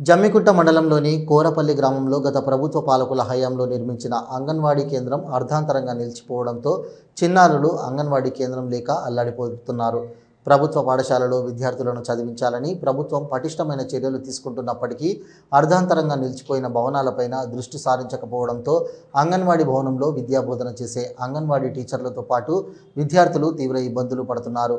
జమ్మికుంట మండలంలోని కోరపల్లి గ్రామంలో గత ప్రభుత్వ పాలకుల హయాంలో నిర్మించిన అంగన్వాడీ కేంద్రం అర్ధాంతరంగా నిలిచిపోవడంతో చిన్నారులు అంగన్వాడీ కేంద్రం లేక అల్లాడిపోతున్నారు. ప్రభుత్వ పాఠశాలలో విద్యార్థులను చదివించాలని ప్రభుత్వం పటిష్టమైన చర్యలు తీసుకుంటున్నప్పటికీ అర్ధాంతరంగా నిలిచిపోయిన భవనాలపైన దృష్టి సారించకపోవడంతో అంగన్వాడీ భవనంలో విద్యాబోధన చేసే అంగన్వాడీ టీచర్లతో పాటు విద్యార్థులు తీవ్ర ఇబ్బందులు పడుతున్నారు.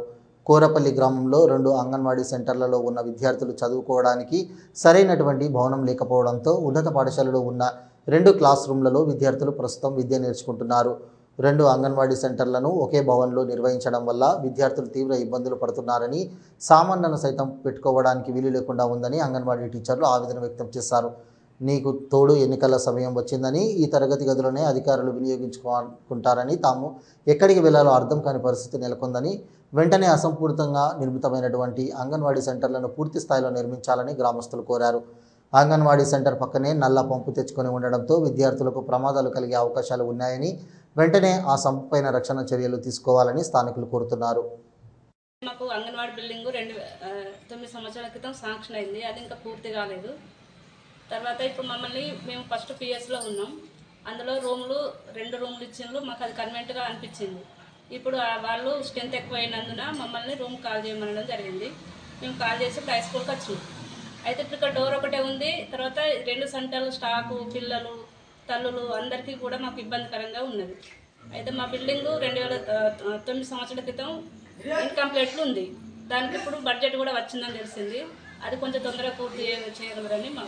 కోరపల్లి గ్రామంలో రెండు అంగన్వాడీ సెంటర్లలో ఉన్న విద్యార్థులు చదువుకోవడానికి సరైనటువంటి భవనం లేకపోవడంతో ఉన్నత పాఠశాలలో ఉన్న రెండు క్లాస్ రూమ్లలో విద్యార్థులు ప్రస్తుతం విద్య నేర్చుకుంటున్నారు. రెండు అంగన్వాడీ సెంటర్లను ఒకే భవన్లో నిర్వహించడం వల్ల విద్యార్థులు తీవ్ర ఇబ్బందులు పడుతున్నారని సామాన్లను సైతం పెట్టుకోవడానికి వీలు లేకుండా ఉందని అంగన్వాడీ టీచర్లు ఆవేదన వ్యక్తం చేశారు. నీకు తోడు ఎన్నికల సమయం వచ్చిందని ఈ తరగతి గదులనే అధికారులు వినియోగించుకుంటారని తాము ఎక్కడికి వెళ్ళాలో అర్థం కాని పరిస్థితి నెలకొందని వెంటనే అసంపూర్తంగా నిర్మితమైనటువంటి అంగన్వాడీ సెంటర్లను పూర్తి స్థాయిలో నిర్మించాలని గ్రామస్తులు కోరారు. అంగన్వాడీ సెంటర్ పక్కనే నల్ల పంపు తెచ్చుకొని ఉండడంతో విద్యార్థులకు ప్రమాదాలు కలిగే అవకాశాలు ఉన్నాయని వెంటనే ఆ సంపైన రక్షణ చర్యలు తీసుకోవాలని స్థానికులు కోరుతున్నారు. మాకు అంగన్వాడీ బిల్డింగ్ రెండు తొమ్మిది సంవత్సరాల క్రితం శాంక్షన్ అయింది. అది ఇంకా పూర్తి కాలేదు. తర్వాత ఇప్పుడు మమ్మల్ని మేము ఫస్ట్ పిఎస్లో ఉన్నాం. అందులో రూములు రెండు రూములు ఇచ్చిండ్రు. మాకు అది కన్వెంట్గా అనిపించింది. ఇప్పుడు ఆ వాళ్ళు స్ట్రెంత్ ఎక్కువ అయినందున మమ్మల్ని రూమ్ కాల్ చేయమనడం జరిగింది. మేము కాల్ చేసి ఇప్పుడు హై స్కూల్కి వచ్చినాం. అయితే ఇప్పుడు ఇక్కడ డోర్ ఒకటే ఉంది. తర్వాత రెండు సెంటర్లు స్టాకు పిల్లలు తల్లులు అందరికీ కూడా మాకు ఇబ్బందికరంగా ఉన్నది. అయితే మా బిల్డింగ్ రెండు వేల తొమ్మిది సంవత్సరాల క్రితం ఇన్కంప్లీట్లు ఉంది. దానికి ఇప్పుడు బడ్జెట్ కూడా వచ్చిందని తెలిసింది. అది కొంచెం తొందరగా పూర్తి చేయగలరని మా